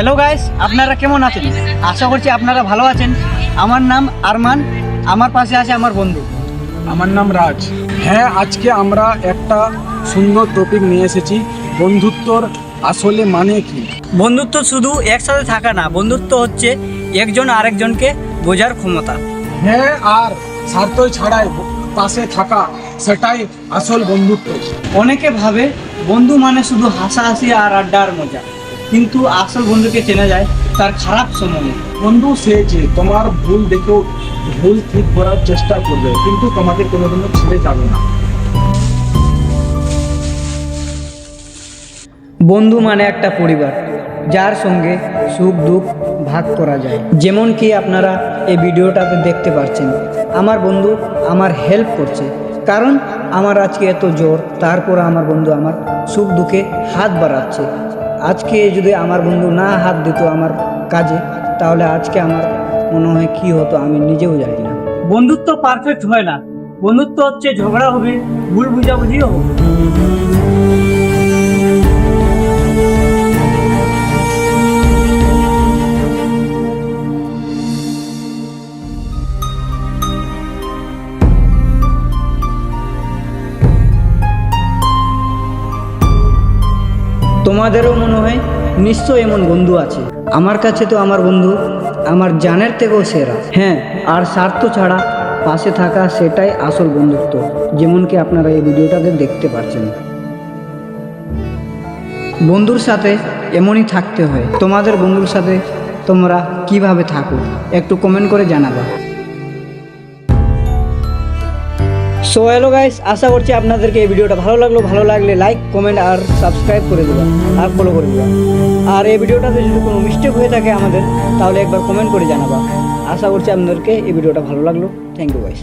Hello guys আপনারা কেমন আছেন? আশা করছি আপনারা ভালো আছেন। আমার নাম আরমান। আমার পাশে আছে আমার বন্ধু। আমার নাম রাজ। হ্যাঁ আজকে আমরা একটা সুন্দর টপিক নিয়ে এসেছি। বন্ধুত্বর আসলে মানে কি? বন্ধুত্ব শুধু একসাথে থাকা না বন্ধুত্ব হচ্ছে একজন আরেকজনকে বোঝার ক্ষমতা। হ্যাঁ আর স্বার্থ ছাড়াই পাশে থাকা সেটাই আসল বন্ধুত্ব। অনেকে ভাবে বন্ধু মানে শুধু হাসাহাসি আর আড্ডার মজা। কিন্তু আসল বন্ধুকে চেনা যায় তার খারাপ সময়ে। বন্ধু সে যে তোমার ভুল দেখেও ভুল ঠিক করার চেষ্টা করবে কিন্তু তোমাকে কোনোদিনও ছেড়ে যাবে না। বন্ধু মানে একটা পরিবার যার সঙ্গে সুখ দুঃখ ভাগ করা যায়। যেমন কি আপনারা এই ভিডিওটাতে দেখতে পাচ্ছেন আমার বন্ধু আমার হেল্প করছে কারণ আমার আজকে এত জোর তারপর আমার বন্ধু আমার সুখ দুঃখে হাত বাড়াচ্ছে। আজকে যদি আমার বন্ধু না হাত দিত আমার কাজে, তাহলে আজকে আমার মনে হয় কি হতো আমি নিজেও জানি না। বন্ধুত্ব পারফেক্ট হয় না। বন্ধুত্ব হচ্ছে ঝগড়া হবে, ভুল বুঝাবুঝিও হবে। তোমাদেরও মনে হয় নিশ্চয় এমন বন্ধু আছে? আমার কাছে তো আমার বন্ধু, আমার জানের থেকেও সেরা। হ্যাঁ আর স্বার্থ ছাড়া পাশে থাকা সেটাই আসল বন্ধুত্ব, যেমন কি আপনারা এই ভিডিওটাতে দেখতে পাচ্ছেন। বন্ধুর সাথে এমনই থাকতে হয়। তোমাদের বন্ধুর সাথে তোমরা কীভাবে থাকো, একটু কমেন্ট করে জানাবা। সো হ্যালো গাইস আশা করছি আপনাদেরকে এই ভিডিওটা ভালো লাগল। ভালো লাগলে লাইক কমেন্ট আর সাবস্ক্রাইব করে দেবেন আর ফলো করে দেবেন। আর এই ভিডিওটাতে যদি কোনো মিস্টেক হয়ে থাকে আমাদের, তাহলে একবার কমেন্ট করে জানাবা। আশা করছি আপনাদেরকে এই ভিডিওটা ভালো লাগল। Thank you guys